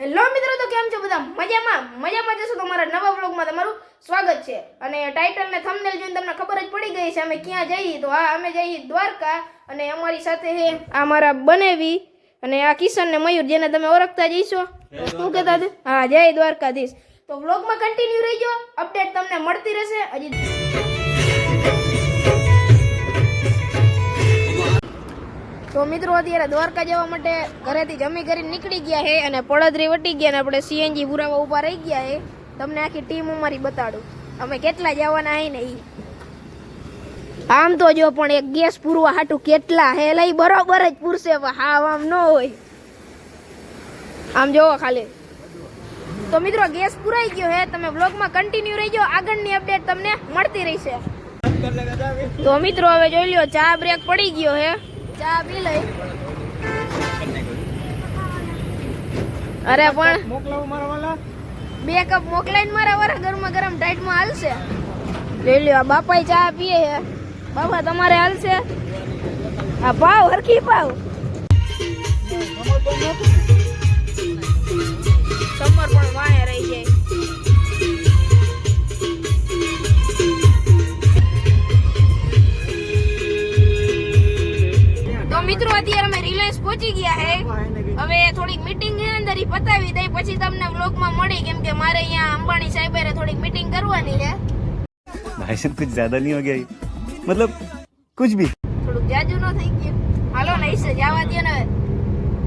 Hello મિત્રો તો કેમ છો બધા? મજામાં? મજામાં જશો તો મારા નવા વ્લોગમાં તમારું સ્વાગત છે. અને ટાઇટલ ને થંબનેલ જોઈને તમને ખબર જ પડી ગઈ છે અમે ક્યાં જઈએ? તો આ અમે જઈએ દ્વારકા. અને અમારી સાથે હે આ મારા બનેવી અને આ કિશન ને મયુર જેને તમે ઓળખતા જઈશો શું કહેતા હા જય દ્વારકાધીશ. તો વ્લોગમાં કન્ટિન્યુ રહીજો. અપડેટ તમને મળતી રહેશે. હજી તો મિત્રો અત્યારે દ્વારકા જવા માટે ઘરેથી જમી કરીને નીકળી ગયા છે અને પડદરી વટી ગયા ને આપણે સીએનજી પુરાવા ઊભા રહી ગયા છે તમને આખી ટીમ અમારી બતાડું. અમે કેટલા જવાના હે ને એ આમ તો જો પણ એક ગેસ પૂરવા હાટું કેટલા હે લઈ બરોબર જ પૂરશે હાવ આમ ન હોય. આમ જોવો ખાલી. તો મિત્રો ગેસ પુરાઈ ગયો હે, તમે બ્લોગમાં કન્ટિન્યુ રહીજો. આગળની અપડેટ તમને મળતી રહેશે. તો મિત્રો હવે જોઈ લ્યો, ચા બ્રેક પડી ગયો હે. ચા પી લઈ. અરે પણ મોકલાવું મારા વાલા. બે કપ મોકલાઈને મારા વાળા ગરમા ગરમ ટાઈટમાં હાલશે. લઈ લ્યો આ બાપાએ ચા પીએ હે બાપા તમારે હાલશે? આ પાવ હરખી પાવ. સમર પણ વાય રહી જાય. મિત્રો અત્યારે અમે રિલાયન્સ પહોંચી ગયા હે. હવે થોડીક મીટિંગની અંદર પતાવી દઈ પછી તમને વ્લોગમાં મળી. કેમ કે મારે અહીંયા અંબાણી સાહેબ થોડીક મીટિંગ કરવાની છે. ભાઈ સાહેબ કુછ જ્યાદા નહીં હો ગયા મતલબ કુછ ભી. થોડુંક જાજુ નો થઈ ગયું. હાલો ને ઈસે જવા દે ને.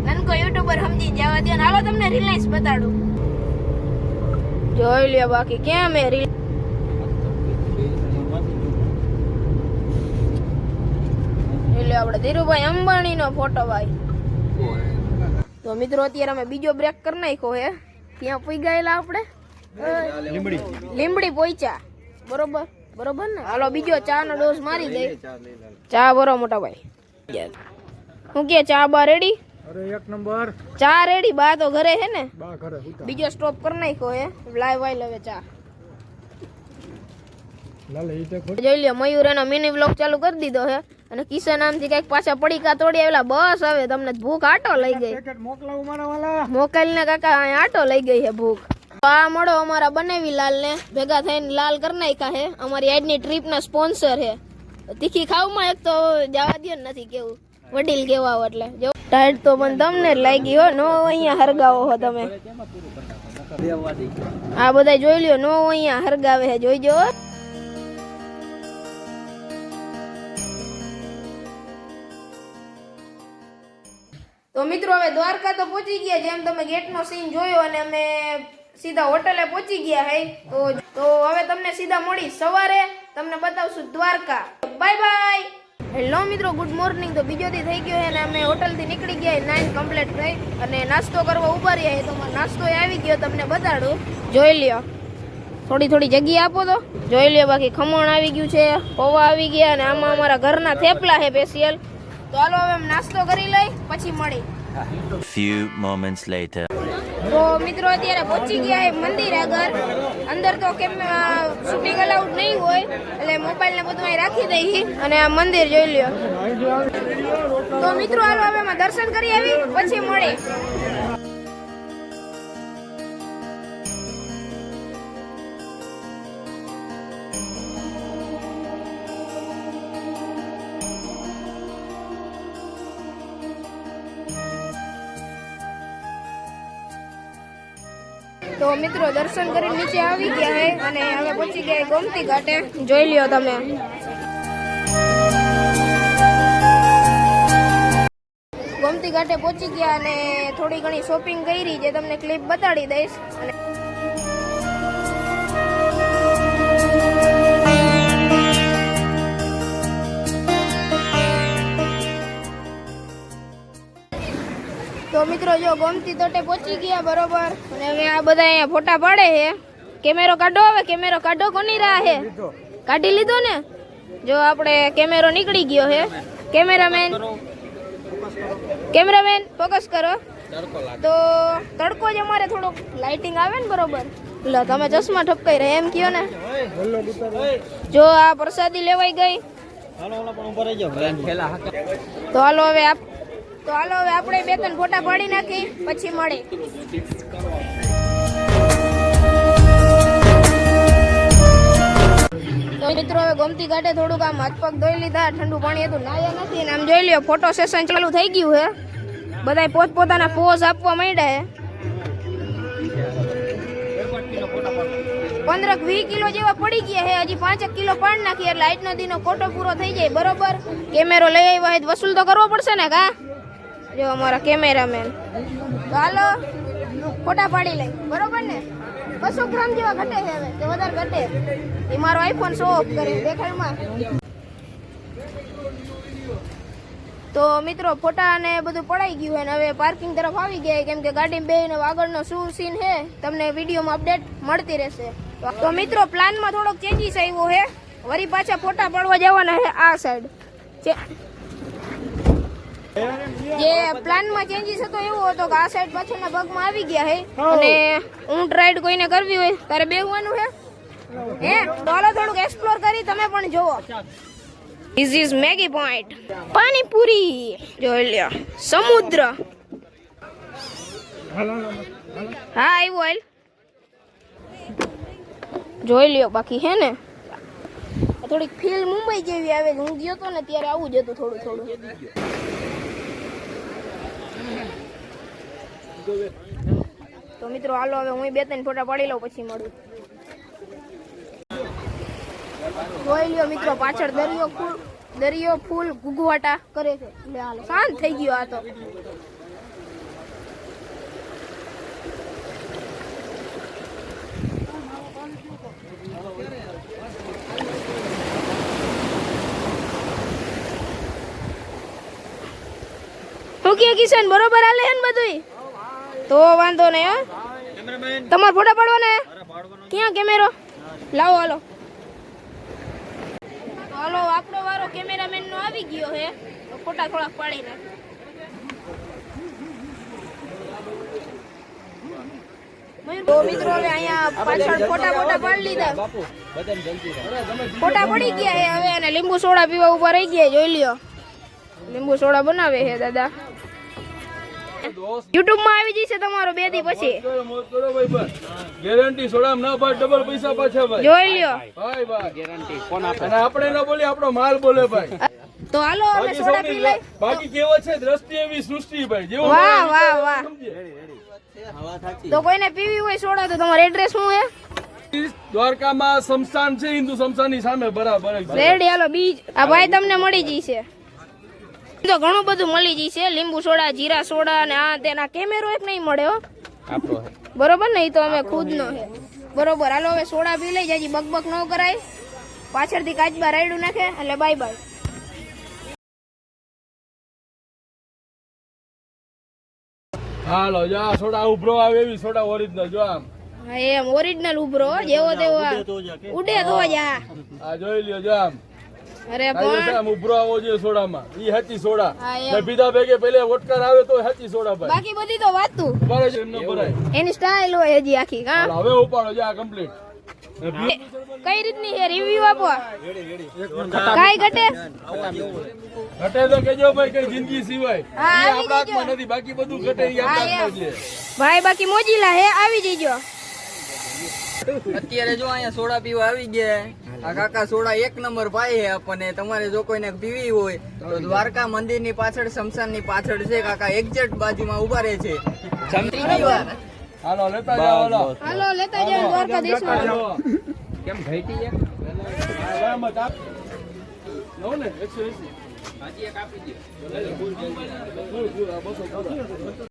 નનકો યુટ્યુબર સમજી જવા દે ને. હાલો તમને રિલાયન્સ બતાડું. જોઈ લ્યો બાકી કેમ એ રિલાયન્સ એટલે આપણે. ધીરુભાઈ અંબાણીનો ફોટો ભાઈ તો મિત્રો અત્યારે અમે બીજો બ્રેક કરી નાખ્યો હે. ત્યાં પી ગયેલા આપણે. લીમડી લીમડી પોઈચા બરોબર? બરોબર ને? હાલો બીજો ચા નો ડોઝ મારી દે. ચા બરો મોટા ભાઈ. હું કે ચા બા રેડી અરે એક નંબર. ચા રેડી બા તો ઘરે હે ને? બા ઘરે બીજો સ્ટોપ કરી નાખ્યો હે. લાઈવ વાઈ હવે ચા. લાલે ઈ તે જોઈ લ્યો મયુર એનો મિની વ્લોગ ચાલુ કરી દીધો હે. અને કિશન આમથી કંઈક પાછા પડીકા તોડી આવેલા. બસ હવે તમને ભૂખ આટો લઈ ગઈ. મોકલ ને મોકલીને કાકા અહીંયા આટો લઈ ગઈ છે ભૂખ. આ મળો અમારા બનેવી લાલ ને ભેગા થઈને લાલ કરી નાખ્યા છે. અમારી આજની ટ્રીપ ના સ્પોન્સર છે. તીખી ખાવમાં એક તો જવા દે નથી કેવું. વડીલ કેવા હો એટલે. જો. ટાઈટ તો પણ તમને જ લાગી હો નો અહીંયા હરગાવો હો તમે. આ બધા જોઈ લ્યો નો અહીંયા હરગાવે છે. જોઈજો તો મિત્રો હવે દ્વારકા તો પહોંચી ગયા જેમ તમે ગેટનો સીન જોયો અને અમે સીધા હોટલે પહોંચી ગયા હે. તો તો હવે તમને સીધા મળી સવારે. તમને બતાવશું દ્વારકા. બાય બાય હેલો મિત્રો ગુડ મોર્નિંગ તો બીજો દી થઈ ગયો છે અને અમે હોટલથી નીકળી ગયા નાઇન કમ્પ્લીટ થઈ અને નાસ્તો કરવા ઊભા રહ્યા તો નાસ્તો આવી ગયો તમને બતાડું. જોઈ લ્યો. થોડી થોડી જગ્યા આપો તો. જોઈ લ્યો બાકી ખમણ આવી ગયું છે, પૌવા આવી ગયા અને આમાં અમારા ઘરના થેપલા છે સ્પેશિયલ તો હાલો હવે નાસ્તો કરી લઈ પછી મળી. Few moments later. તો મિત્રો અત્યારે પહોંચી ગયા એ મંદિર આગળ. અંદર તો કેમ શૂટિંગ અલાઉડ નહીં હોય એટલે મોબાઈલ ને બધું અહીં રાખી દઈ અને આ મંદિર જોઈ લ્યો. તો મિત્રો હાલો હવે દર્શન કરી આવી પછી મળી. તો મિત્રો, દર્શન કરીને નીચે આવી ગયા હે અને હવે પહોંચી ગયા ગોમતી ઘાટે. જોઈ લ્યો તમે. ગોમતી ઘાટે પહોંચી ગયા અને થોડી ઘણી શોપિંગ કરી જે તમને ક્લિપ બતાડી દઈશ. અને મિત્રો જો ગોમતી તટે પહોંચી ગયા બરોબર. અને હવે આ બધા અહીંયા ફોટા પાડે છે. કેમેરો કાઢો હવે, કેમેરો કાઢો કોની રાહ છે? કાઢી લીધો ને? જો આપણે કેમેરો નીકળી ગયો છે. કેમેરામેન કેમેરામેન, ફોકસ કરો. તો તડકો જ અમારે થોડોક લાઇટિંગ આવે ને બરોબર. લો, તમે ચશ્મા ઠપકાઈ રહ્યા એમ કયો ને? જો આ પ્રસાદી લેવાઈ ગઈ. તો હાલો હવે આપ તો હાલો હવે આપણે બે ત્રણ ફોટા પાડી નાખી, પછી મળે. તો મિત્રો હવે ગોમતી ઘાટે થોડુંક આમ હાથ પગ ધોઈ લીધા, ઠંડુ પાણી હતું, નાયા નથી. ને આમ જોઈ લ્યો ફોટો સેશન ચાલુ થઈ ગયું છે બધાય પોતપોતાના પોઝ આપવા માંડ્યા છે પંદરક વીસ કિલો જેવા પડી ગયા હે, હજી પાંચેક કિલો પાડ નાખીએ એટલે આજનો દીનો કોટો પૂરો થઈ જાય, બરોબર? કેમેરો લઈ આવ્યા હોય વસૂલ તો કરવો પડશે ને, કા? જો અમારા કેમેરામેન. તો હાલો, ફોટા પાડી લઈ. બરોબર ને? બસો ગ્રામ જેવા ઘટે છે હવે, તે વધારે ઘટે. એ મારો આઈફોન શો ઓફ કરે દેખાડમાં તો મિત્રો, ફોટા ને બધું પડાઈ ગયું હોય ને હવે પાર્કિંગ તરફ આવી ગયા કેમ કે ગાડી બે ને આગળનો શું સીન છે, તમને વિડીયોમાં અપડેટ મળતી રહેશે. તો મિત્રો પ્લાનમાં થોડોક ચેન્જીસ આવ્યો છે. વરી પાછા ફોટા પડવા જવાના છે આ સાઈડ જે પ્લાનમાં ચેન્જીસ હતો એવો હતો કે આ સાઈડ પાછળના ભાગમાં આવી ગયા હે. અને ઊંટ રાઈડ કોઈને કરવી હોય તારે બેહવાનું છે હે? તો થોડુંક એક્સપ્લોર કરી તમે પણ જોવો this is Maggi point panipuri. જોઈ લ્યો. સમુદ્ર. હાલો હાલો, હાલો. હા આવ્યું ઓઇલ જોઈ લ્યો બાકી હે ને? થોડીક ફીલ મુંબઈ જેવી આવે. હું ગયો તો ને ત્યારે આવું જ હતું થોડું થોડું. તો મિત્રો, હાલો, હવે હું બે ત્રણ ફોટા પાડી લઉં પછી મળું. જોઈ લ્યો મિત્રો, પાછળ દરિયો ફૂલ દરિયો ફૂલ ગુગવાટા કરે છે. શાંત થઈ ગયો આ તો. હું કિશન, બરોબર આલે હે ને બધુંય? તો વાંધો નહીં, હો. તમારે ફોટા પાડવાના ને? ક્યાં કેમેરો? લાવો, હાલો. હાલો, આપણો વારો કેમેરામેન નો આવી ગયો હે. ફોટા થોડાક પાડી નાખ. તો મિત્રો, હવે અહીંયા પાછળ ફોટા ફોટા પાડી લીધા. ફોટા પડી ગયા હે હવે, અને લીંબુ પીવા ઊભા રહી ગયા જોઈ લ્યો. લીંબુ સોડા બનાવે છે દાદા. યુટ્યુબમાં આવી જશે તમારો બે દી પછી. ગેરંટી સોડામ ના ભાઈ ડબલ પૈસા પાછા ભાઈ. જોઈ લ્યો. ભાઈ ભાઈ. ગેરંટી અને આપણે ના બોલી આપણો માલ બોલે ભાઈ. તો હાલો અમે સોડા પી લઈ. બાકી કેવો છે દ્રષ્ટિ એવી સૃષ્ટિ ભાઈ જેવો વાહ વાહ વાહ. તો કોઈને પીવી હોય સોડા તો તમારો એડ્રેસ શું છે દ્વારકામાં સમસાન છે હિન્દુ સમસાનની સામે બરાબર. રેડી હાલો બીજ. આ ભાઈ તમને મળી જશે તો ઘણું બધું મળી જશે લીંબુ સોડા જીરા સોડા અને આ તેના કેમેરો એક નહીં મળે હો. બરોબર ને? ઈ તો અમે ખુદ નો છે બરોબર હાલો હવે સોડા પી લઈ જાજી. બકબક ન કરાય. પાછળથી કાચબા રાયડું નાખે એટલે બાય બાય હાલો જો આ સોડા ઉભરો આવે એવી સોડા ઓરિજિનલ જો આમ. હા એમ ઓરિજિનલ ઉભરો જેવો તેવો ઉડે તો જ આ આ જોઈ લ્યો જો આમ. અરે પણ. આમ ઉભરો આવો જોઈએ સોડામાં. ઈ હતી સોડા. ને બીજા ભેગે પહેલે વોટકાર આવે તો હતી સોડા ભાઈ. બાકી બધી તો વાતું ભરાય છે એમને ભરાય એની સ્ટાઇલ હોય હજી આખી હા. હવે ઉપાડો જા આ કમ્પ્લીટ કઈ રીતની છે? રિવ્યુ આપો. કાઈ ઘટે? ઘટે તો કેજો ભાઈ કઈ જિંદગી સિવાય. આપણા હાથમાં નથી બાકી બધું ઘટે આપણા હાથમાં છે. ભાઈ બાકી મોજીલા હે આવી જઈજો અત્યારે જો અહીંયા સોડા પીવા આવી ગયા. આ કાકા સોડા એક નંબર પાય છે આપણને. તમારે જો કોઈને પીવી હોય તો દ્વારકા મંદિરની પાછળ શમશાનની પાછળ છે કાકા. એક્ઝેક્ટ બાજુમાં ઊભા રહે છે. હાલો લેતા જાઓ હાલો. હાલો લેતા જાઓ દ્વારકાધીશ જાઓ. હા, એમ જ ને 180. ફૂલ, ફૂલ, આ બસો, બસો.